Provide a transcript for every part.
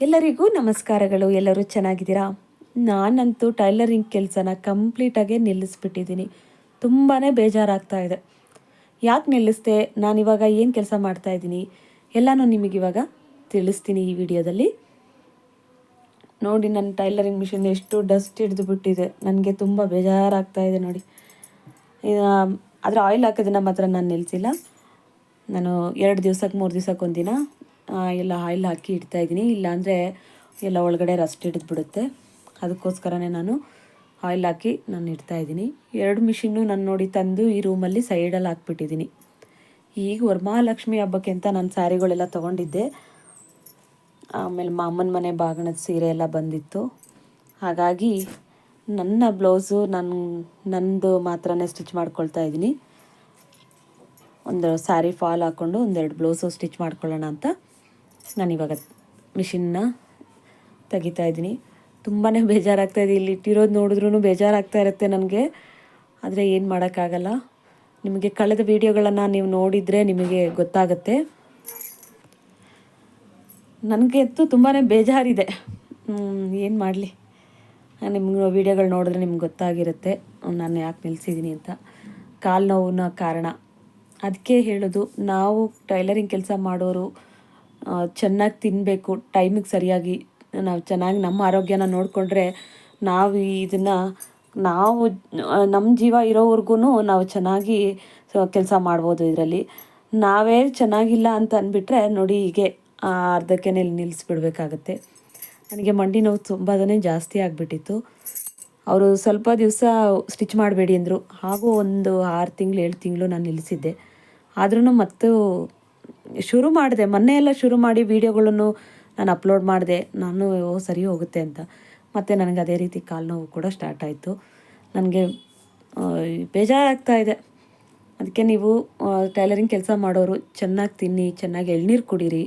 ಎಲ್ಲರಿಗೂ ನಮಸ್ಕಾರಗಳು ಎಲ್ಲರೂ ಚೆನ್ನಾಗಿದ್ದೀರಾ? ನಾನಂತೂ ಟೈಲರಿಂಗ್ ಕೆಲಸನ ಕಂಪ್ಲೀಟಾಗೆ ನಿಲ್ಲಿಸ್ಬಿಟ್ಟಿದ್ದೀನಿ. ತುಂಬಾ ಬೇಜಾರಾಗ್ತಾ ಇದೆ. ಯಾಕೆ ನಿಲ್ಲಿಸ್ದೆ? ನಾನಿವಾಗ ಏನು ಕೆಲಸ ಮಾಡ್ತಾ ಇದ್ದೀನಿ? ಎಲ್ಲನೂ ನಿಮಗಿವಾಗ ತಿಳಿಸ್ತೀನಿ ಈ ವಿಡಿಯೋದಲ್ಲಿ. ನೋಡಿ ನನ್ನ ಟೈಲರಿಂಗ್ ಮಿಷಿನ್ ಎಷ್ಟು ಡಸ್ಟ್ ಹಿಡಿದು ಬಿಟ್ಟಿದೆ. ನನಗೆ ತುಂಬ ಬೇಜಾರಾಗ್ತಾ ಇದೆ ನೋಡಿ. ಆದರೆ ಆಯಿಲ್ ಹಾಕೋದನ್ನ ಮಾತ್ರ ನಾನು ನಿಲ್ಲಿಸಿಲ್ಲ ನಾನು ಎರಡು ದಿವ್ಸಕ್ಕೆ ಮೂರು ದಿವ್ಸಕ್ಕೆ ಒಂದಿನ ಆ, ಎಲ್ಲ ಆಯಿಲ್ ಹಾಕಿ ಇಡ್ತಾ ಇದ್ದೀನಿ. ಇಲ್ಲಾಂದರೆ ಎಲ್ಲ ಒಳಗಡೆ ರಸ್ಟ್ ಹಿಡಿದ್ಬಿಡುತ್ತೆ. ಅದಕ್ಕೋಸ್ಕರನೇ ನಾನು ಆಯಿಲ್ ಹಾಕಿ ನಾನು ಇಡ್ತಾ ಇದ್ದೀನಿ. ಎರಡು ಮಿಷಿನ್ನು ನಾನು ನೋಡಿ ತಂದು ಈ ರೂಮಲ್ಲಿ ಸೈಡಲ್ಲಿ ಹಾಕ್ಬಿಟ್ಟಿದ್ದೀನಿ. ಈಗ ವರಮಹಾಲಕ್ಷ್ಮಿ ಹಬ್ಬಕ್ಕೆ ಅಂತ ನಾನು ಸ್ಯಾರಿಗಳೆಲ್ಲ ತೊಗೊಂಡಿದ್ದೆ. ಆಮೇಲೆ ಮಾಮನ ಮನೆ ಬಾಗಣದ ಸೀರೆ ಎಲ್ಲ ಬಂದಿತ್ತು. ಹಾಗಾಗಿ ನನ್ನ ಬ್ಲೌಸು ನನ್ನ ನಂದು ಮಾತ್ರನೇ ಸ್ಟಿಚ್ ಮಾಡ್ಕೊಳ್ತಾ ಇದ್ದೀನಿ. ಒಂದು ಸ್ಯಾರಿ ಫಾಲ್ ಹಾಕ್ಕೊಂಡು ಒಂದೆರಡು ಬ್ಲೌಸು ಸ್ಟಿಚ್ ಮಾಡ್ಕೊಳ್ಳೋಣ ಅಂತ ನಾನಿವಾಗ ಮಿಷಿನ್ನ ತೆಗಿತಾ ಇದ್ದೀನಿ. ತುಂಬಾ ಬೇಜಾರಾಗ್ತಾ ಇದೆ. ಇಲ್ಲಿ ಇಟ್ಟಿರೋದು ನೋಡಿದ್ರೂ ಬೇಜಾರಾಗ್ತಾ ಇರುತ್ತೆ ನನಗೆ. ಆದರೆ ಏನು ಮಾಡೋಕ್ಕಾಗಲ್ಲ. ನಿಮಗೆ ಕಳೆದ ವೀಡಿಯೋಗಳನ್ನು ನೀವು ನೋಡಿದರೆ ನಿಮಗೆ ಗೊತ್ತಾಗುತ್ತೆ. ಅಂತೂ ತುಂಬಾ ಬೇಜಾರಿದೆ. ಏನು ಮಾಡಲಿ? ನಿಮ್ಗೆ ವೀಡಿಯೋಗಳು ನೋಡಿದ್ರೆ ನಿಮ್ಗೆ ಗೊತ್ತಾಗಿರುತ್ತೆ. ನಾನು ಯಾಕೆ ನಿಲ್ಲಿಸಿದ್ದೀನಿ ಅಂತ. ಕಾಲು ನೋವಿನ ಕಾರಣ. ಅದಕ್ಕೆ ಹೇಳೋದು, ನಾವು ಟೈಲರಿಂಗ್ ಕೆಲಸ ಮಾಡೋರು ಚೆನ್ನಾಗಿ ತಿನ್ನಬೇಕು ಟೈಮಿಗೆ ಸರಿಯಾಗಿ, ನಾವು ಚೆನ್ನಾಗಿ ನಮ್ಮ ಆರೋಗ್ಯನ ನೋಡಿಕೊಂಡ್ರೆ ನಾವು ಇದನ್ನು ನಾವು ನಮ್ಮ ಜೀವ ಇರೋವರೆಗೂ ನಾವು ಚೆನ್ನಾಗಿ ಕೆಲಸ ಮಾಡ್ಬೋದು ಇದರಲ್ಲಿ. ನಾವೇ ಚೆನ್ನಾಗಿಲ್ಲ ಅಂತ ಅಂದ್ಬಿಟ್ರೆ ನೋಡಿ ಹೀಗೆ ಅರ್ಧಕ್ಕೆ ನಿಲ್ಲಿಸ್ಬಿಡ್ಬೇಕಾಗತ್ತೆ ನನಗೆ ಮಂಡಿ ನೋವು ತುಂಬಾ ಜಾಸ್ತಿ ಆಗಿಬಿಟ್ಟಿತ್ತು. ಅವರು ಸ್ವಲ್ಪ ದಿವಸ ಸ್ಟಿಚ್ ಮಾಡಬೇಡಿ ಅಂದರು. ಹಾಗೂ ಒಂದು ಆರು ತಿಂಗಳು, ಏಳು ತಿಂಗಳು ನಾನು ನಿಲ್ಲಿಸಿದ್ದೆ ಆದ್ರೂ ಮತ್ತು ಶುರು ಮಾಡಿದೆ, ಮೊನ್ನೆ ಎಲ್ಲ ಶುರು ಮಾಡಿ ವೀಡಿಯೋಗಳನ್ನು ನಾನು ಅಪ್ಲೋಡ್ ಮಾಡಿದೆ, ನಾನು ಓ, ಸರಿ ಹೋಗುತ್ತೆ ಅಂತ. ಮತ್ತು ನನಗೆ ಅದೇ ರೀತಿ ಕಾಲು ನೋವು ಕೂಡ ಸ್ಟಾರ್ಟ್ ಆಯಿತು. ನನಗೆ ಬೇಜಾರಾಗ್ತಾ ಇದೆ. ಅದಕ್ಕೆ ನೀವು ಟೈಲರಿಂಗ್ ಕೆಲಸ ಮಾಡೋರು ಚೆನ್ನಾಗಿ ತಿನ್ನಿ, ಚೆನ್ನಾಗಿ ಎಳ್ನೀರು ಕುಡೀರಿ.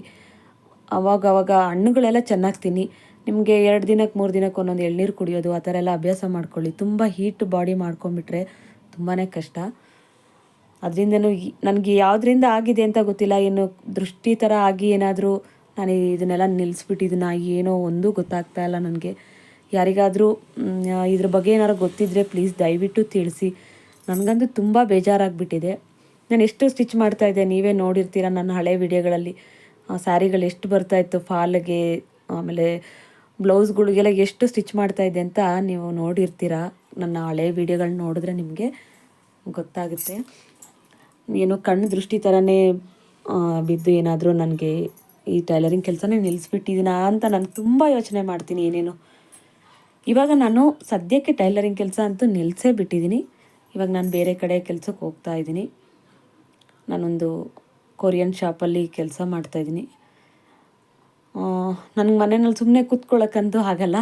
ಅವಾಗ ಅವಾಗ ಹಣ್ಣುಗಳೆಲ್ಲ ಚೆನ್ನಾಗಿ ತಿನ್ನಿ. ನಿಮಗೆ ಎರಡು ದಿನಕ್ಕೆ ಮೂರು ದಿನಕ್ಕೆ ಒಂದೊಂದು ಎಳ್ನೀರು ಕುಡಿಯೋದು, ಆ ಥರ ಎಲ್ಲ ಅಭ್ಯಾಸ ಮಾಡ್ಕೊಳ್ಳಿ. ತುಂಬ ಹೀಟ್ ಬಾಡಿ ಮಾಡ್ಕೊಂಬಿಟ್ರೆ ತುಂಬಾ ಕಷ್ಟ. ಅದರಿಂದನೂ ನನಗೆ ಯಾವುದರಿಂದ ಆಗಿದೆ ಅಂತ ಗೊತ್ತಿಲ್ಲ. ಏನು ದೃಷ್ಟಿ ಥರ ಆಗಿ ಏನಾದರೂ ನಾನು ಇದನ್ನೆಲ್ಲ ನಿಲ್ಲಿಸ್ಬಿಟ್ಟಿದ್ದೀನ ಏನೋ ಒಂದು ಗೊತ್ತಾಗ್ತಾ ಇಲ್ಲ ನನಗೆ. ಯಾರಿಗಾದರೂ ಇದ್ರ ಬಗ್ಗೆ ಏನಾದ್ರು ಗೊತ್ತಿದ್ದರೆ ಪ್ಲೀಸ್ ದಯವಿಟ್ಟು ತಿಳಿಸಿ. ನನಗಂತೂ ತುಂಬ ಬೇಜಾರಾಗಿಬಿಟ್ಟಿದೆ. ನಾನು ಎಷ್ಟು ಸ್ಟಿಚ್ ಮಾಡ್ತಾಯಿದ್ದೆ ನೀವೇ ನೋಡಿರ್ತೀರ ನನ್ನ ಹಳೆ ವಿಡಿಯೋಗಳಲ್ಲಿ. ಸ್ಯಾರಿಗಳು ಎಷ್ಟು ಬರ್ತಾಯಿತ್ತು ಫಾಲ್ಗೆ, ಆಮೇಲೆ ಬ್ಲೌಸ್ಗಳಿಗೆಲ್ಲ ಎಷ್ಟು ಸ್ಟಿಚ್ ಮಾಡ್ತಾ ಇದ್ದೆ ಅಂತ ನೀವು ನೋಡಿರ್ತೀರ. ನನ್ನ ಹಳೆ ವಿಡಿಯೋಗಳನ್ನ ನೋಡಿದ್ರೆ ನಿಮಗೆ ಗೊತ್ತಾಗುತ್ತೆ. ಏನೋ ಕಣ್ಣು ದೃಷ್ಟಿ ಥರನೇ ಬಿದ್ದು ಏನಾದರೂ ನನಗೆ ಈ ಟೈಲರಿಂಗ್ ಕೆಲಸನೇ ನಿಲ್ಲಿಸ್ಬಿಟ್ಟಿದ್ದೀನಾ ಅಂತ ನಾನು ತುಂಬ ಯೋಚನೆ ಮಾಡ್ತೀನಿ ಏನೇನೋ. ಇವಾಗ ನಾನು ಸದ್ಯಕ್ಕೆ ಟೈಲರಿಂಗ್ ಕೆಲಸ ಅಂತೂ ನಿಲ್ಲಿಸೇ ಬಿಟ್ಟಿದ್ದೀನಿ ಇವಾಗ ನಾನು ಬೇರೆ ಕಡೆ ಕೆಲಸಕ್ಕೆ ಹೋಗ್ತಾ ಇದ್ದೀನಿ ನಾನೊಂದು ಕೊರಿಯನ್ ಶಾಪಲ್ಲಿ ಕೆಲಸ ಮಾಡ್ತಾಯಿದ್ದೀನಿ ನನಗೆ ಮನೆಯಲ್ಲಿ ಸುಮ್ಮನೆ ಕೂತ್ಕೊಳ್ಳೋಕ್ಕಂತೂ ಆಗಲ್ಲ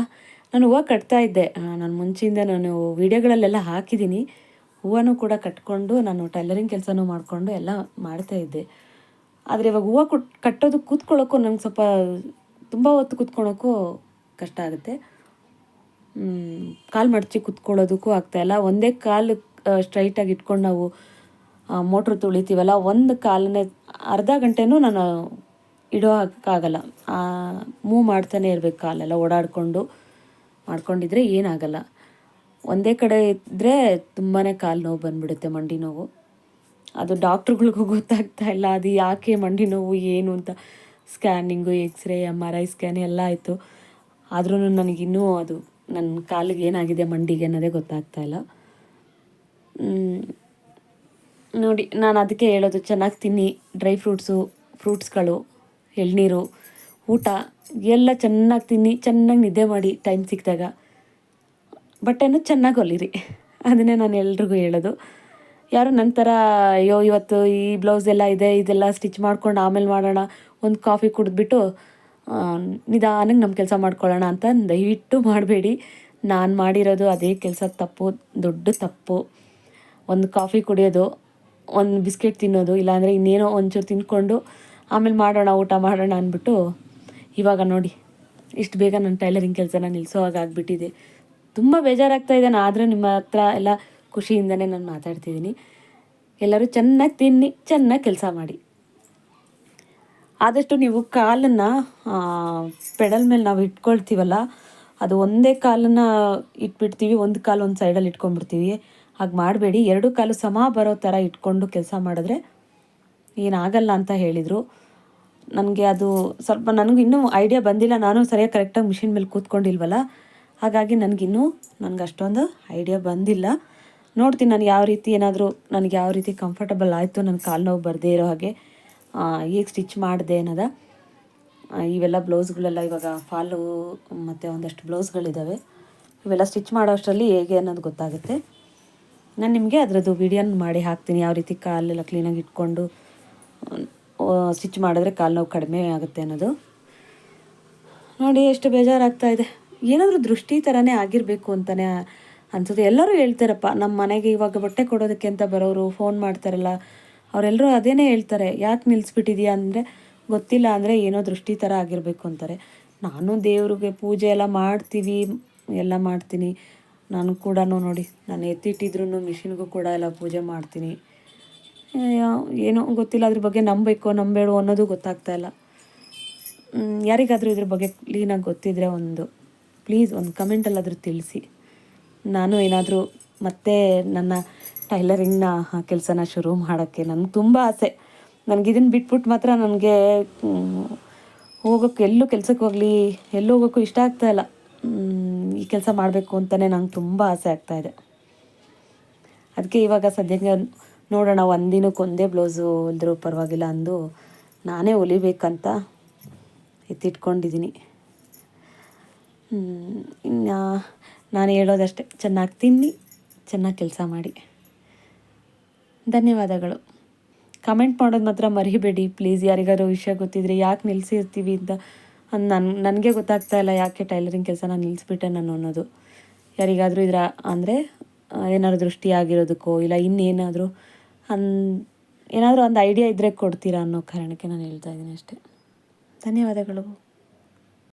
ನಾನು ಹೂವು ಕಟ್ತಾ ಇದ್ದೆ. ನಾನು ಮುಂಚೆಯಿಂದ ನಾನು ವೀಡಿಯೋಗಳಲ್ಲೆಲ್ಲ ಹಾಕಿದ್ದೀನಿ ಹೂವನೂ ಕೂಡ ಕಟ್ಕೊಂಡು ನಾನು ಟೈಲರಿಂಗ್ ಕೆಲಸನೂ ಮಾಡಿಕೊಂಡು ಎಲ್ಲ ಮಾಡ್ತಾ ಇದ್ದೆ. ಆದರೆ ಇವಾಗ ಹೂವು ಕೊಟ್, ಕಟ್ಟೋದು ಕೂತ್ಕೊಳ್ಳೋಕ್ಕೂ ನಂಗೆ ಸ್ವಲ್ಪ ತುಂಬ ಹೊತ್ತು ಕೂತ್ಕೊಳ್ಳೋಕ್ಕೂ ಕಷ್ಟ ಆಗುತ್ತೆ. ಕಾಲು ಮಡಚಿ ಕೂತ್ಕೊಳ್ಳೋದಕ್ಕೂ ಆಗ್ತಾಯಿಲ್ಲ ಒಂದೇ ಕಾಲು ಸ್ಟ್ರೈಟಾಗಿ ಇಟ್ಕೊಂಡು ನಾವು ಮೋಟ್ರ್ ತುಳಿತೀವಲ್ಲ, ಒಂದು ಕಾಲನೇ ಅರ್ಧ ಗಂಟೆನೂ ನಾನು ಇಡೋ ಹಾಕೋಕ್ಕಾಗಲ್ಲ ಮೂವ್ ಮಾಡ್ತಾನೆ ಇರಬೇಕು ಕಾಲೆಲ್ಲ ಓಡಾಡಿಕೊಂಡು, ಮಾಡ್ಕೊಂಡಿದ್ರೆ ಏನಾಗಲ್ಲ. ಒಂದೇ ಕಡೆ ಇದ್ದರೆ ತುಂಬಾ ಕಾಲು ನೋವು ಬಂದ್ಬಿಡುತ್ತೆ, ಮಂಡಿ ನೋವು. ಅದು ಡಾಕ್ಟ್ರುಗಳಿಗೂ ಗೊತ್ತಾಗ್ತಾ ಇಲ್ಲ, ಅದು ಯಾಕೆ ಮಂಡಿ ನೋವು, ಏನು ಅಂತ. Scanning, X ray, M R I scan ಎಲ್ಲ ಆಯಿತು. ಆದ್ರೂ ನನಗಿನ್ನೂ ಅದು ನನ್ನ ಕಾಲಿಗೆ ಏನಾಗಿದೆ ಮಂಡಿಗೆ ಅನ್ನೋದೇ ಗೊತ್ತಾಗ್ತಾ ಇಲ್ಲ. ನೋಡಿ, ನಾನು ಅದಕ್ಕೆ ಹೇಳೋದು, ಚೆನ್ನಾಗಿ ತಿನ್ನಿ, ಡ್ರೈ ಫ್ರೂಟ್ಸು, ಫ್ರೂಟ್ಸ್ಗಳು, ಎಳ್ನೀರು, ಊಟ, ಎಲ್ಲ ಚೆನ್ನಾಗಿ ತಿನ್ನಿ, ಚೆನ್ನಾಗಿ ನಿದ್ದೆ ಮಾಡಿ, ಟೈಮ್ ಸಿಕ್ಕಿದಾಗ. ಬಟ್ಟೆನೂ ಚೆನ್ನಾಗಿ ಹೊಲಿರಿ. ಅದನ್ನೇ ನಾನು ಎಲ್ರಿಗೂ ಹೇಳೋದು. ಯಾರು ನನ್ನ ಥರ ಅಯ್ಯೋ, ಇವತ್ತು ಈ ಬ್ಲೌಸ್ ಎಲ್ಲ ಇದೆ, ಇದೆಲ್ಲ ಸ್ಟಿಚ್ ಮಾಡ್ಕೊಂಡು ಆಮೇಲೆ ಮಾಡೋಣ, ಒಂದು ಕಾಫಿ ಕುಡಿದ್ಬಿಟ್ಟು ನಿಧಾನಕ್ಕೆ ನಮ್ಮ ಕೆಲಸ ಮಾಡ್ಕೊಳ್ಳೋಣ ಅಂತ ದಯವಿಟ್ಟು ಮಾಡಬೇಡಿ. ನಾನು ಮಾಡಿರೋದು ಅದೇ ಕೆಲಸ, ತಪ್ಪು, ದೊಡ್ಡ ತಪ್ಪು. ಒಂದು ಕಾಫಿ ಕುಡಿಯೋದು, ಒಂದು ಬಿಸ್ಕೆಟ್ ತಿನ್ನೋದು, ಇಲ್ಲಾಂದರೆ ಇನ್ನೇನೋ ಒಂಚೂರು ತಿನ್ಕೊಂಡು ಆಮೇಲೆ ಮಾಡೋಣ, ಊಟ ಮಾಡೋಣ ಅಂದ್ಬಿಟ್ಟು, ಇವಾಗ ನೋಡಿ, ಇಷ್ಟು ಬೇಗ ನನ್ನ ಟೈಲರಿಂಗ್ ಕೆಲಸನ ನಿಲ್ಲಿಸೋ ಹಾಗೆ ಆಗಿಬಿಟ್ಟಿದೆ. ತುಂಬ ಬೇಜಾರಾಗ್ತಾ ಇದೆ. ಆದರೂ ನಿಮ್ಮ ಹತ್ರ ಎಲ್ಲ ಖುಷಿಯಿಂದನೇ ನಾನು ಮಾತಾಡ್ತಿದ್ದೀನಿ. ಎಲ್ಲರೂ ಚೆನ್ನಾಗಿ ತಿನ್ನಿ, ಚೆನ್ನಾಗಿ ಕೆಲಸ ಮಾಡಿ. ಆದಷ್ಟು ನೀವು ಕಾಲನ್ನು ಪೆಡಲ್ ಮೇಲೆ ನಾವು ಇಟ್ಕೊಳ್ತೀವಲ್ಲ, ಅದು ಒಂದೇ ಕಾಲನ್ನು ಇಟ್ಬಿಡ್ತೀವಿ. ಒಂದು ಕಾಲು ಒಂದು ಸೈಡಲ್ಲಿ ಇಟ್ಕೊಂಡ್ಬಿಡ್ತೀವಿ. ಹಾಗೆ ಮಾಡಬೇಡಿ. ಎರಡು ಕಾಲು ಸಮ ಬರೋ ಥರ ಇಟ್ಕೊಂಡು ಕೆಲಸ ಮಾಡಿದ್ರೆ ಏನಾಗಲ್ಲ ಅಂತ ಹೇಳಿದರು. ನನಗೆ ಅದು ಸ್ವಲ್ಪ, ನನಗೂ ಇನ್ನೂ ಐಡಿಯಾ ಬಂದಿಲ್ಲ. ನಾನು ಸರಿಯಾಗಿ ಕರೆಕ್ಟಾಗಿ ಮಿಷಿನ್ ಮೇಲೆ ಕೂತ್ಕೊಂಡಿಲ್ವಲ್ಲ ಹಾಗಾಗಿ ನನಗಿನ್ನೂ ನನಗೆ ಅಷ್ಟೊಂದು ಐಡಿಯಾ ಬಂದಿಲ್ಲ. ನೋಡ್ತೀನಿ ನಾನು ಯಾವ ರೀತಿ ಏನಾದರೂ ನನಗೆ ಯಾವ ರೀತಿ ಕಂಫರ್ಟಬಲ್ ಆಯಿತು ನನ್ನ ಕಾಲು ನೋವು ಬರದೇ ಇರೋ ಹಾಗೆ ಈಗ ಸ್ಟಿಚ್ ಮಾಡಿದೆ ಅನ್ನೋದ. ಇವೆಲ್ಲ ಬ್ಲೌಸ್ಗಳೆಲ್ಲ ಇವಾಗ ಫಾಲು ಮತ್ತು ಒಂದಷ್ಟು ಬ್ಲೌಸ್ಗಳಿದ್ದಾವೆ ಇವೆಲ್ಲ ಸ್ಟಿಚ್ ಮಾಡೋ ಅಷ್ಟರಲ್ಲಿ ಹೇಗೆ ಅನ್ನೋದು ಗೊತ್ತಾಗುತ್ತೆ. ನಾನು ನಿಮಗೆ ಅದರದ್ದು ವಿಡಿಯೋನ ಮಾಡಿ ಹಾಕ್ತೀನಿ, ಯಾವ ರೀತಿ ಕಾಲೆಲ್ಲ ಕ್ಲೀನಾಗಿ ಇಟ್ಕೊಂಡು ಸ್ಟಿಚ್ ಮಾಡಿದ್ರೆ ಕಾಲು ನೋವು ಕಡಿಮೆ ಆಗುತ್ತೆ ಅನ್ನೋದು. ನೋಡಿ ಎಷ್ಟು ಬೇಜಾರಾಗ್ತಾ ಇದೆ. ಏನಾದರೂ ದೃಷ್ಟಿ ಥರನೇ ಆಗಿರಬೇಕು ಅಂತಲೇ ಅನ್ಸುತ್ತೆ. ಎಲ್ಲರೂ ಹೇಳ್ತಾರಪ್ಪ ನಮ್ಮ ಮನೆಗೆ ಇವಾಗ ಬಟ್ಟೆ ಕೊಡೋದಕ್ಕೆ ಅಂತ ಬರೋರು ಫೋನ್ ಮಾಡ್ತಾರಲ್ಲ ಅವರೆಲ್ಲರೂ ಅದೇನೇ ಹೇಳ್ತಾರೆ, ಯಾಕೆ ನಿಲ್ಲಿಸ್ಬಿಟ್ಟಿದ್ಯಾ ಅಂದರೆ, ಗೊತ್ತಿಲ್ಲ ಅಂದರೆ ಏನೋ ದೃಷ್ಟಿ ಥರ ಆಗಿರಬೇಕು ಅಂತಾರೆ. ನಾನು ದೇವ್ರಿಗೆ ಪೂಜೆ ಎಲ್ಲ ಮಾಡ್ತೀವಿ, ಎಲ್ಲ ಮಾಡ್ತೀನಿ. ನಾನು ಕೂಡ ನೋಡಿ, ನಾನು ಎತ್ತಿಟ್ಟಿದ್ರು ಮಿಷಿನ್ಗೂ ಕೂಡ ಎಲ್ಲ ಪೂಜೆ ಮಾಡ್ತೀನಿ. ಏನೋ ಗೊತ್ತಿಲ್ಲ ಅದ್ರ ಬಗ್ಗೆ ನಂಬಬೇಕು ನಂಬೇಡೋ ಅನ್ನೋದು ಗೊತ್ತಾಗ್ತಾ ಇಲ್ಲ. ಯಾರಿಗಾದರೂ ಇದ್ರ ಬಗ್ಗೆ ಕ್ಲೀನಾಗಿ ಗೊತ್ತಿದ್ರೆ ಒಂದು. ಪ್ಲೀಸ್ ಒಂದು ಕಮೆಂಟಲ್ಲಾದರೂ ತಿಳಿಸಿ. ನಾನು ಏನಾದರೂ ಮತ್ತೆ ನನ್ನ ಟೈಲರಿಂಗ್ನ ಕೆಲಸನ ಶುರು ಮಾಡೋಕ್ಕೆ ನನಗೆ ತುಂಬ ಆಸೆ. ನನಗೆ ಇದನ್ನು ಬಿಟ್ಬಿಟ್ಟು ಮಾತ್ರ ನನಗೆ ಹೋಗೋಕ್ಕೆ ಎಲ್ಲೂ ಕೆಲಸಕ್ಕೆ ಹೋಗಲಿ, ಎಲ್ಲೂ ಹೋಗೋಕ್ಕೂ ಇಷ್ಟ ಆಗ್ತಾ ಇಲ್ಲ. ಈ ಕೆಲಸ ಮಾಡಬೇಕು ಅಂತಲೇ ನಂಗೆ ತುಂಬ ಆಸೆ ಆಗ್ತಾ ಇದೆ. ಅದಕ್ಕೆ ಇವಾಗ ಸದ್ಯಕ್ಕೆ ನೋಡೋಣ ಒಂದಿನಕ್ಕೆ ಒಂದೇ ಬ್ಲೌಸು ಹೊಲಿದ್ರೂ ಪರವಾಗಿಲ್ಲ ಅಂದು ನಾನೇ ಹೊಲಿಬೇಕಂತ ಎತ್ತಿಟ್ಕೊಂಡಿದ್ದೀನಿ. ಇನ್ನು ನಾನು ಹೇಳೋದಷ್ಟೇ, ಚೆನ್ನಾಗಿ ತಿನ್ನಿ, ಚೆನ್ನಾಗಿ ಕೆಲಸ ಮಾಡಿ. ಧನ್ಯವಾದಗಳು. ಕಮೆಂಟ್ ಮಾಡೋದು ಮಾತ್ರ ಮರಿಬೇಡಿ ಪ್ಲೀಸ್ ಯಾರಿಗಾದ್ರೂ ವಿಷಯ ಗೊತ್ತಿದ್ರೆ ಯಾಕೆ ನಿಲ್ಲಿಸಿರ್ತೀವಿ ಅಂತ ಅನ್ ನನ್, ನನಗೆ ಗೊತ್ತಾಗ್ತಾ ಇಲ್ಲ ಯಾಕೆ ಟೈಲರಿಂಗ್ ಕೆಲಸ ನಾನು ನಿಲ್ಲಿಸ್ಬಿಟ್ಟೆ ನಾನು ಅನ್ನೋದು. ಯಾರಿಗಾದರೂ ಇದರ, ಅಂದರೆ ಏನಾದ್ರು ದೃಷ್ಟಿ ಆಗಿರೋದಕ್ಕೋ, ಇಲ್ಲ ಇನ್ನೇನಾದರೂ ಅನ್, ಏನಾದರೂ ಒಂದು ಐಡಿಯಾ ಇದ್ದರೆ ಕೊಡ್ತೀರಾ ಅನ್ನೋ ಕಾರಣಕ್ಕೆ ನಾನು ಹೇಳ್ತಾ ಇದ್ದೀನಿ ಅಷ್ಟೇ. ಧನ್ಯವಾದಗಳು.